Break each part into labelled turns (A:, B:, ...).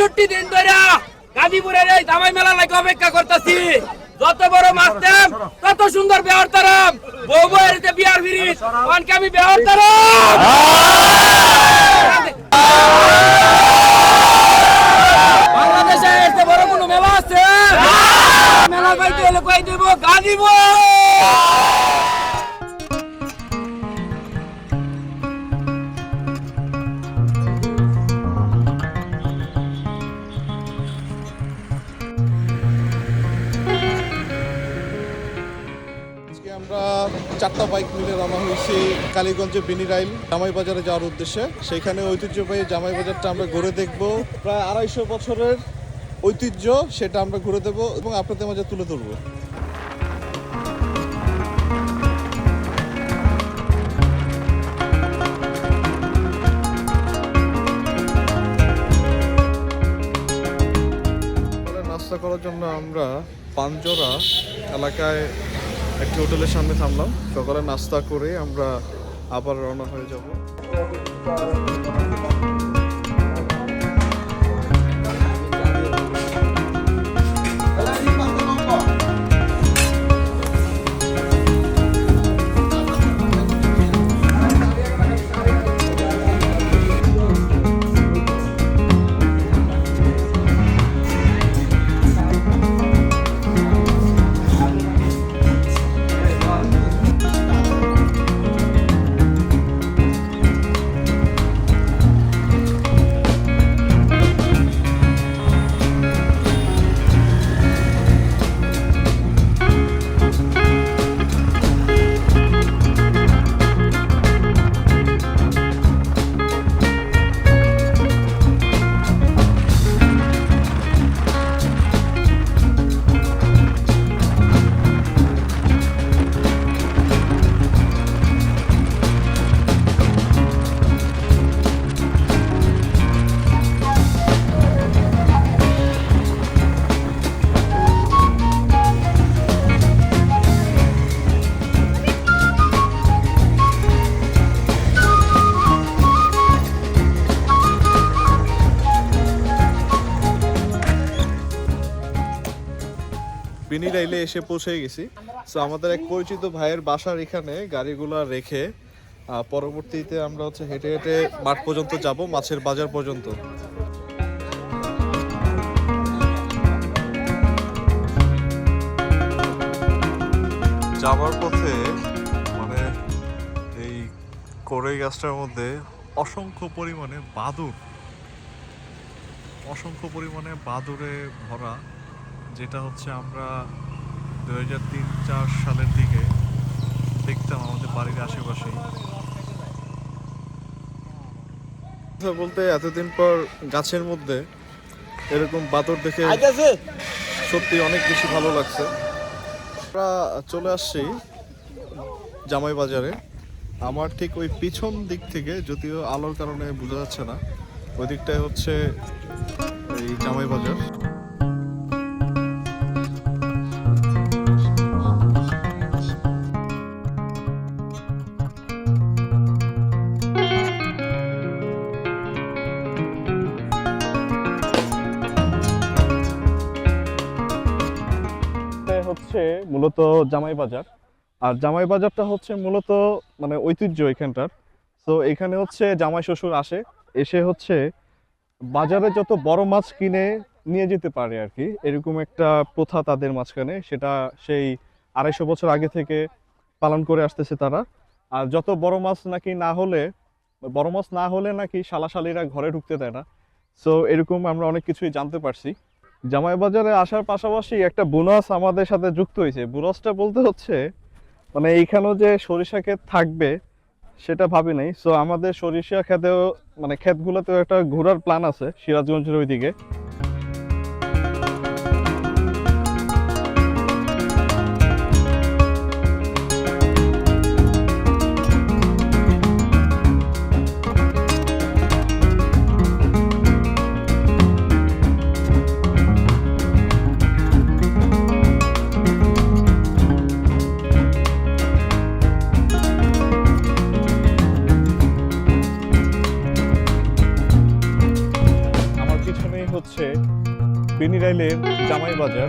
A: পঁয়ষট্টি দিন ধরে গাজীপুরের এই দামাই মেলা লাগে অপেক্ষা করতেছি। যত বড় মাস্টার তত সুন্দর বেহর তারাম বউ বউয়ের যে বিয়ার ফিরিস অনকে আমি বেহর তারাম বাংলাদেশে চেয়ে বড় কোনো মেলা আছে? মেলা কইতে হলে কই দেব? গাজীপুর।
B: চারটা বাইক মিলে রওনা হয়েছি কালীগঞ্জে বেনিরাইল জামাই বাজারে যাওয়ার উদ্দেশ্যে। সেইখানে ঐতিহ্যবাহী জামাই বাজারটা আমরা ঘুরে দেখব। প্রায় আড়াইশো বছরের ঐতিহ্য সেটা আমরা ঘুরে দেব এবং আপনাদের মাঝে তুলে ধরবো। করার জন্য আমরা পাঞ্জরা এলাকায় একটি হোটেলের সামনে থামলাম। সকালে নাস্তা করে আমরা আবার রওনা হয়ে যাব। বিনিরাইলে এসে পৌঁছে গেছি। তো আমাদের এক পরিচিত ভাইয়ের বাসার এখানে গাড়িগুলো রেখে পরবর্তীতে আমরা হচ্ছে হেঁটে হেঁটে মাঠ পর্যন্ত যাব, মাছের বাজার পর্যন্ত। যাওয়ার পথে মানে এই কোরই গাছটার মধ্যে অসংখ্য পরিমাণে বাদুর অসংখ্য পরিমাণে বাদুরে ভরা, যেটা হচ্ছে আমরা দু হাজার তিন চার সালের দিকে দেখতাম আমাদের বাড়ির আশেপাশেই। কথা বলতে এতদিন পর গাছের মধ্যে এরকম বাদর দেখে সত্যি অনেক বেশি ভালো লাগছে। আমরা চলে আসছি জামাই বাজারে আমার ঠিক ওই পিছন দিক থেকে যদিও আলোর কারণে বোঝা যাচ্ছে না ওই দিকটায় হচ্ছে এই জামাই বাজার হচ্ছে মূলত জামাই বাজার। আর জামাই বাজারটা হচ্ছে মূলত মানে ঐতিহ্য এখানটার। তো এখানে হচ্ছে জামাই শ্বশুর আসে, এসে হচ্ছে বাজারে যত বড় মাছ কিনে নিয়ে যেতে পারে আর কি, এরকম একটা প্রথা তাদের মাঝখানে, সেটা সেই আড়াইশো বছর আগে থেকে পালন করে আসতেছে তারা। আর যত বড় মাছ নাকি না হলে, বড় মাছ না হলে নাকি শালাশালিরা ঘরে ঢুকতে দেয় না। সো এরকম আমরা অনেক কিছুই জানতে পারছি। জামাই বাজারে আসার পাশাপাশি একটা বোনাস আমাদের সাথে যুক্ত হয়েছে। বোনাসটা বলতে হচ্ছে মানে এইখানেও যে সরিষা ক্ষেত থাকবে, সেটা ভাবি নাই। সো আমাদের সরিষা ক্ষেতেও মানে ক্ষেতগুলোতেও একটা ঘোরার প্ল্যান আছে, সিরাজগঞ্জের ওইদিকে। বেনিরাইলের জামাই বাজার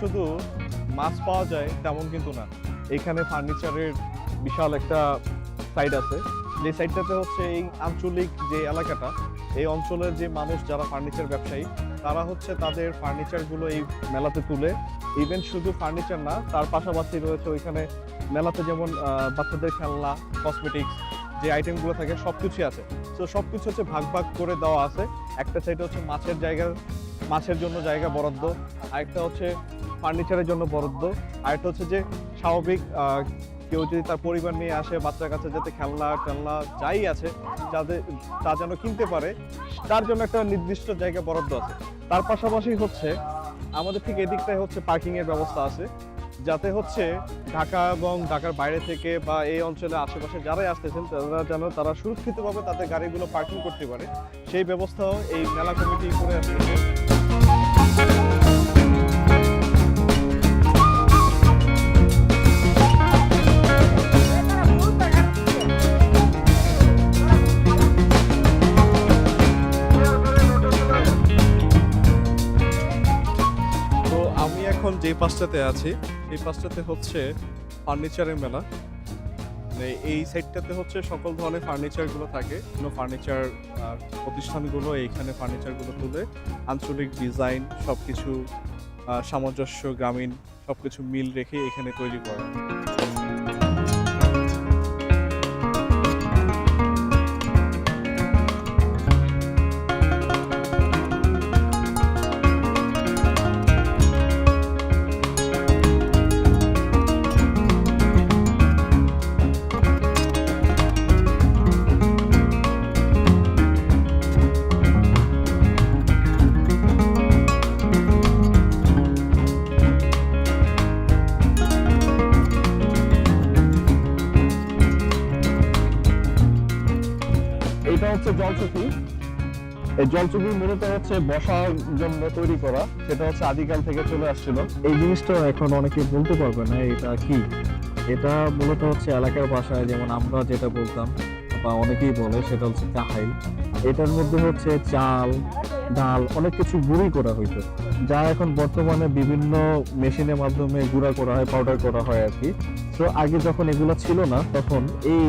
B: শুধু মাছ পাওয়া যায় তেমন কিন্তু না। এখানে ফার্নিচারের বিশাল একটা সাইড আছে। যে সাইডটাতে হচ্ছে এই আঞ্চলিক যে এলাকাটা, এই অঞ্চলের যে মানুষ যারা ফার্নিচার ব্যবসায়ী, তারা হচ্ছে তাদের ফার্নিচারগুলো এই মেলাতে তুলে। ইভেন শুধু ফার্নিচার না, তার পাশাপাশি রয়েছে ওইখানে মেলাতে যেমন বাচ্চাদের খেলনা কসমেটিক্স যে আইটেমগুলো থাকে সব কিছুই আছে। তো সব কিছু হচ্ছে ভাগ ভাগ করে দেওয়া আছে। একটা সাইডে হচ্ছে মাছের জায়গা, মাছের জন্য জায়গা বরাদ্দ। আরেকটা হচ্ছে ফার্নিচারের জন্য বরাদ্দ। আরেকটা হচ্ছে যে স্বাভাবিক কেউ যদি তার পরিবার নিয়ে আসে, বাচ্চার কাছে যাতে খেলনা টেলনা যাই আছে, যাতে তা যেন কিনতে পারে, তার জন্য একটা নির্দিষ্ট জায়গা বরাদ্দ আছে। তার পাশাপাশি হচ্ছে, আমাদের ঠিক এদিকটায় হচ্ছে পার্কিংয়ের ব্যবস্থা আছে, যাতে হচ্ছে ঢাকা এবং ঢাকার বাইরে থেকে বা এই অঞ্চলে আশেপাশে যারাই আসতেছেন, তারা যেন তারা সুরক্ষিতভাবে তাদের গাড়িগুলো পার্কিং করতে পারে। সেই ব্যবস্থাও এই মেলা কমিটি করে আসতেছে। এখন যে পাশটাতে আছি, এই পাশটাতে হচ্ছে ফার্নিচারের মেলা। মানে এই সাইডটাতে হচ্ছে সকল ধরনের ফার্নিচারগুলো থাকে। কোনো ফার্নিচার প্রতিষ্ঠানগুলো এইখানে ফার্নিচারগুলো তুলে আঞ্চলিক ডিজাইন সব কিছু সামঞ্জস্য, গ্রামীণ সব কিছু মিল রেখে এখানে তৈরি করা। এই জলচকি মূলত হচ্ছে বসার জন্য তৈরি করা, সেটা হচ্ছে আদিকাল থেকে চলে আসছিল। এই জিনিসটা এখন অনেকে বলতে পারবে না, এটা কি? এটা মূলত হচ্ছে এলাকার ভাষায়, যেমন আমরা যেটা বলতাম, বা অনেকেই বলে, সেটা হচ্ছে কাহাইল এটার মধ্যে হচ্ছে চাল, ডাল, অনেক কিছু গুঁড়ি করা হইতো। যা এখন বর্তমানে বিভিন্ন মেশিনের মাধ্যমে গুঁড়া করা হয়, পাউডার করা হয় আর কি। তো আগে যখন এগুলো ছিল না, তখন এই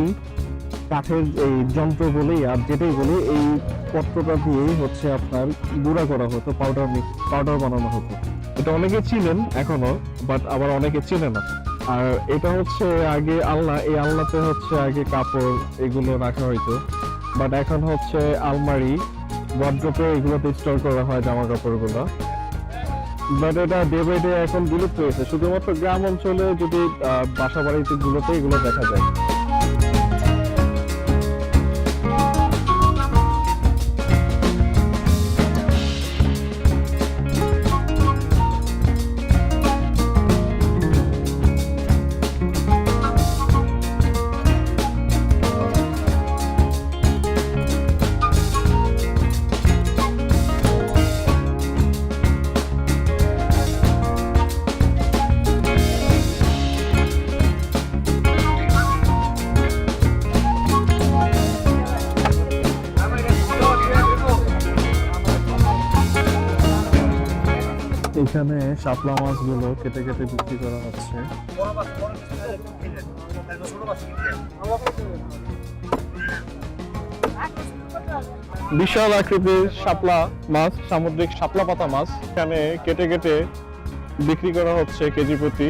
B: কাঠের এই যন্ত্র বলেই আর যেটাই বলি, এই পত্রটা দিয়েই হচ্ছে আপনার গুঁড়া করা হতো পাউডার পাউডার বানানো হতো। এটা অনেকে চিনেন এখনও বাট আবার অনেকে চিনে না। আর এটা হচ্ছে আগে আলনা, এই আলনাতে হচ্ছে আগে কাপড় এগুলো রাখা হইতো। বাট এখন হচ্ছে আলমারি ওয়ার্ড্রোপে এগুলোতে স্টোর করা হয় জামা কাপড়গুলো বাট এটা ডে বাই ডে এখন বিলুপ্ত হয়েছে। শুধুমাত্র গ্রাম অঞ্চলে যদি বাসা বাড়িতে গুলোতে এগুলো দেখা যায়। শাপলা মাছগুলো কেটে কেটে বিক্রি করা হচ্ছে। বিশাল আকৃতির শাপলা মাছ, সামুদ্রিক শাপলা পাতা মাছ। এখানে কেটে কেটে বিক্রি করা হচ্ছে কেজি প্রতি।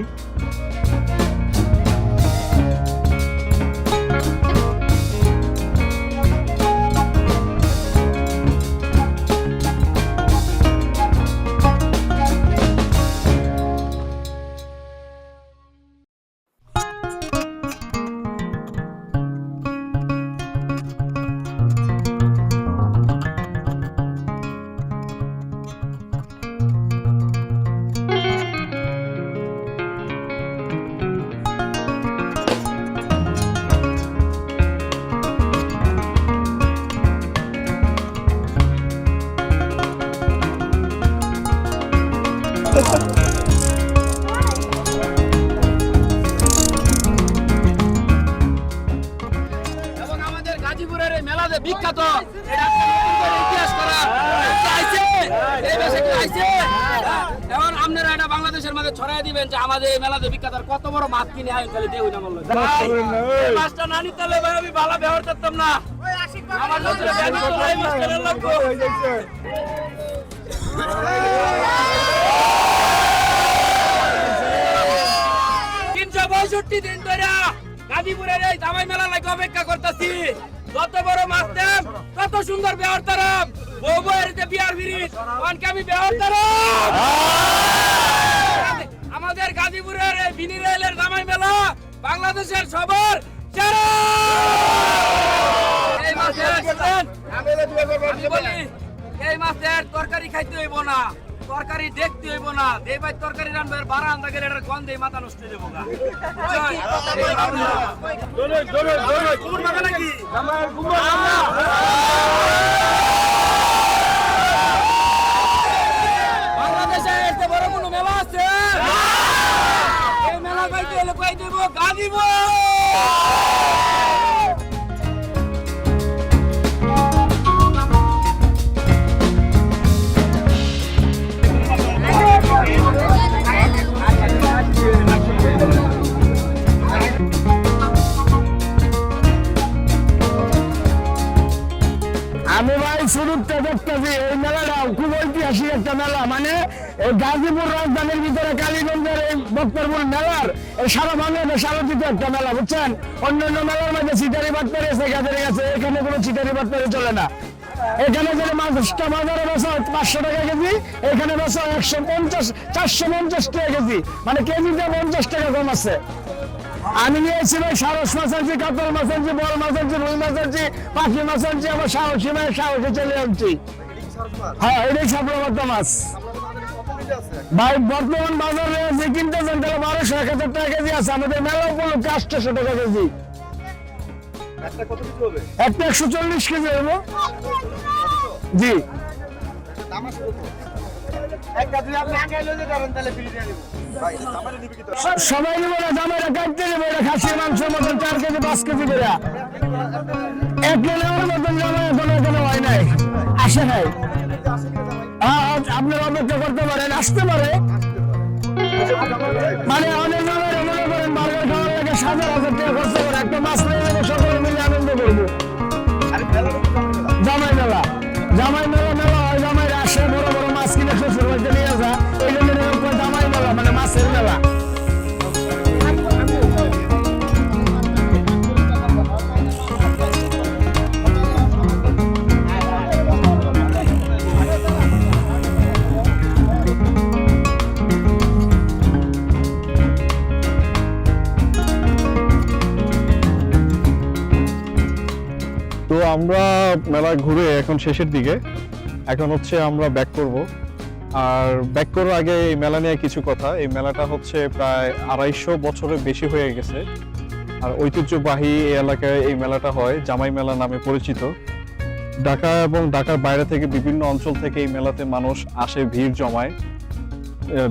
A: আপনারা এটা বাংলাদেশের মাঝে ছড়াই দিবেন যে আমাদের এই মেলাতে বিখ্যাত কত বড় মাছ কিনে দেউই না বলল। মাছটা না নিতে হলে ভাই আমি ভালো ব্যবহার করতাম না। আমার লোকের ব্যাগ তো নাই মাছ লাগবো তিনশো পঁয়ষট্টি দিন ধরে গাজীপুরের এই জামাই মেলা লাগে অপেক্ষা করতেছি। যত বড় মাছ দেন তত সুন্দর ব্যবহার তারাম বউ বউয়ের যে বিয়ার ফিরিস অনকে আমি ব্যবহার আমাদের গাজীপুরের বিনি রেলের জামাই মেলা বাংলাদেশের সবার সেরা এই মাছের তরকারি খাইতে হইব না। তরকারি দেখতে হইব না। এই ভাই তরকারি রান্না বারা আন্দা গেলে এটার গন্ধে মাথা নষ্ট হয়ে যাব গা। নাকি? বাংলাদেশে এর চেয়ে বড় কোনো মেলা আছে এই মেলা খাইতে
C: আমি ভাই শুরুতে দেখতেছি এই মেলাটা খুব ঐতিহাসিক একটা মেলা মানে এই গাজীপুর রাজধানীর ভিতরে কালীগঞ্জের এই মেলার, এই সারা বাংলাদেশ আলোচিত একটা মেলা, বুঝছেন? অন্যান্য মেলার চিটারি এখানে কোনো চিটারি চলে না। এখানে যদি মাছটা বাজারে পাঁচশো টাকা কেজি, এখানে একশো পঞ্চাশ, চারশো পঞ্চাশ টাকা কেজি। মানে কেজিতে পঞ্চাশ টাকা কম আছে। আমি নিয়েছি ভাই সারস মাছ আনছি, কাতল মাছ আনছি, বল মাছ আনছি, রুই মাছ আনছি, পাখি মাছ আনছি আমার সাহসী মানে সাহসে চলে আনছি। হ্যাঁ এটাই সাপলাবার্তা মাছ। ভাই বর্তমান বাজারে যে কিনতে চান তাহলে বারোশো এক হাজার টাকা কেজি আছে। আমাদের মেলা উপলক্ষে আটশোশো টাকা কেজি। একটা একশো চল্লিশ কেজি হইব। জি। সবাই নিবো না জামাইরা কাটতে নেব এটা খাসির মাংস মতন চার কেজি পাঁচ কেজি করে। এক নেওয়ার মতন জামাই এখনও এখনও হয় নাই। আসে নাই। আপনার অপেক্ষা করতে পারেন আসতে পারে। মানে অনেক মনে করেন বার্গার খাওয়ার লাগে হাজার হাজার টাকা খরচ করে একটা মাছ নিয়ে
B: আমরা মেলা ঘুরে এখন শেষের দিকে। এখন হচ্ছে আমরা ব্যাক করব। আর ব্যাক করার আগে এই মেলা নিয়ে কিছু কথা। এই মেলাটা হচ্ছে প্রায় আড়াইশো বছরের বেশি হয়ে গেছে। আর ঐতিহ্যবাহী এই এলাকায় এই মেলাটা হয়, জামাই মেলা নামে পরিচিত। ঢাকা এবং ঢাকার বাইরে থেকে বিভিন্ন অঞ্চল থেকে এই মেলাতে মানুষ আসে ভিড় জমায়।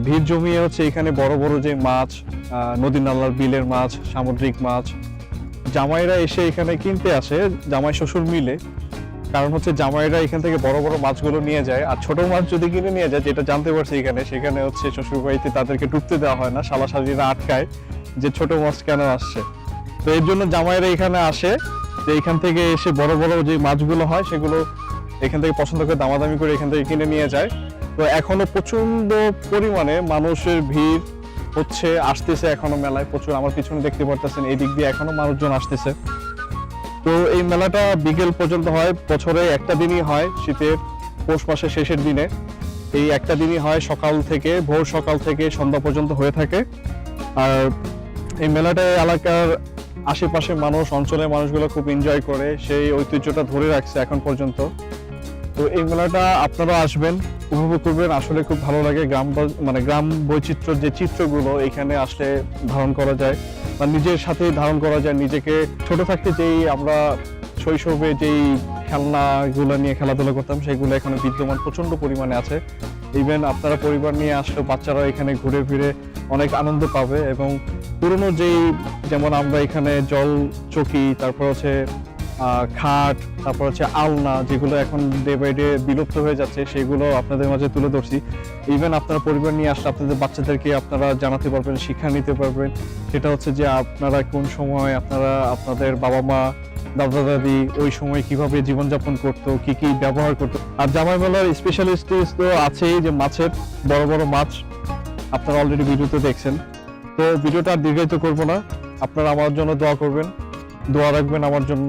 B: ভিড় জমিয়ে হচ্ছে এখানে বড় বড় যে মাছ নদী নালার বিলের মাছ, সামুদ্রিক মাছ জামাইরা এসে এখানে কিনতে আসে, জামাই শ্বশুর মিলে। কারণ হচ্ছে জামাইরা এখান থেকে বড় বড় মাছগুলো নিয়ে যায়, আর ছোট মাছ যদি কিনে নিয়ে যায়, যেটা জানতে পারছি এখানে, সেখানে হচ্ছে শ্বশুরবাড়িতে তাদেরকে ঢুকতে দেওয়া হয় না শালাশালিরা আটকায় যে ছোট মাছ কেন আসছে। তো এর জন্য জামাইরা এখানে আসে, যে এখান থেকে এসে বড় বড় যে মাছগুলো হয়, সেগুলো এখান থেকে পছন্দ করে দামাদামি করে এখান থেকে কিনে নিয়ে যায়। তো এখনও প্রচণ্ড পরিমাণে মানুষের ভিড় হচ্ছে, আসতেছে এখনও মেলায়। প্রচুর আমার পিছনে দেখতে পারতেছেন এই দিক দিয়ে এখনও মানুষজন আসতেছে। তো এই মেলাটা বিকেল পর্যন্ত হয়, বছরে একটা দিনই হয় শীতের, পৌষ মাসের শেষের দিনে। এই একটা দিনই হয় সকাল থেকে, ভোর সকাল থেকে সন্ধ্যা পর্যন্ত হয়ে থাকে। আর এই মেলাটা এই এলাকার আশেপাশে মানুষ, অঞ্চলের মানুষগুলো খুব এনজয় করে, সেই ঐতিহ্যটা ধরে রাখছে এখন পর্যন্ত। তো এই মেলাটা আপনারা আসবেন। উপভোগ করবেন। আসলে খুব ভালো লাগে গ্রাম মানে গ্রাম বৈচিত্র্যের যে চিত্রগুলো এখানে আসলে ধারণ করা যায় বা নিজের সাথে ধারণ করা যায়। নিজেকে ছোট থাকতে যেই আমরা শৈশবে যেই খেলনাগুলো নিয়ে খেলাধুলা করতাম, সেগুলো এখানে বিদ্যমান প্রচণ্ড পরিমাণে আছে। ইভেন আপনারা পরিবার নিয়ে আসলে বাচ্চারা এখানে ঘুরে ফিরে অনেক আনন্দ পাবে এবং পুরনো যেই, যেমন আমরা এখানে জল চকি, তারপর হচ্ছে খাট, তারপর হচ্ছে আলনা যেগুলো এখন ডে বাই ডে বিলুপ্ত হয়ে যাচ্ছে, সেগুলো আপনাদের মাঝে তুলে ধরছি। ইভেন আপনারা পরিবার নিয়ে আসলে আপনাদের বাচ্চাদেরকে আপনারা জানাতে পারবেন, শিক্ষা নিতে পারবেন। সেটা হচ্ছে যে আপনারা কোন সময় আপনারা আপনাদের বাবা মা, দাদা দাদি ওই সময় কীভাবে জীবনযাপন করতো, কি কি ব্যবহার করতো। আর জামাই মেলার স্পেশালিস্ট তো আছেই যে মাছের বড় বড় মাছ আপনারা অলরেডি ভিডিওতে দেখছেন। তো ভিডিওটা আর দীর্ঘায়িত করব না। আপনারা আমার জন্য দোয়া করবেন। দোয়া রাখবেন আমার জন্য।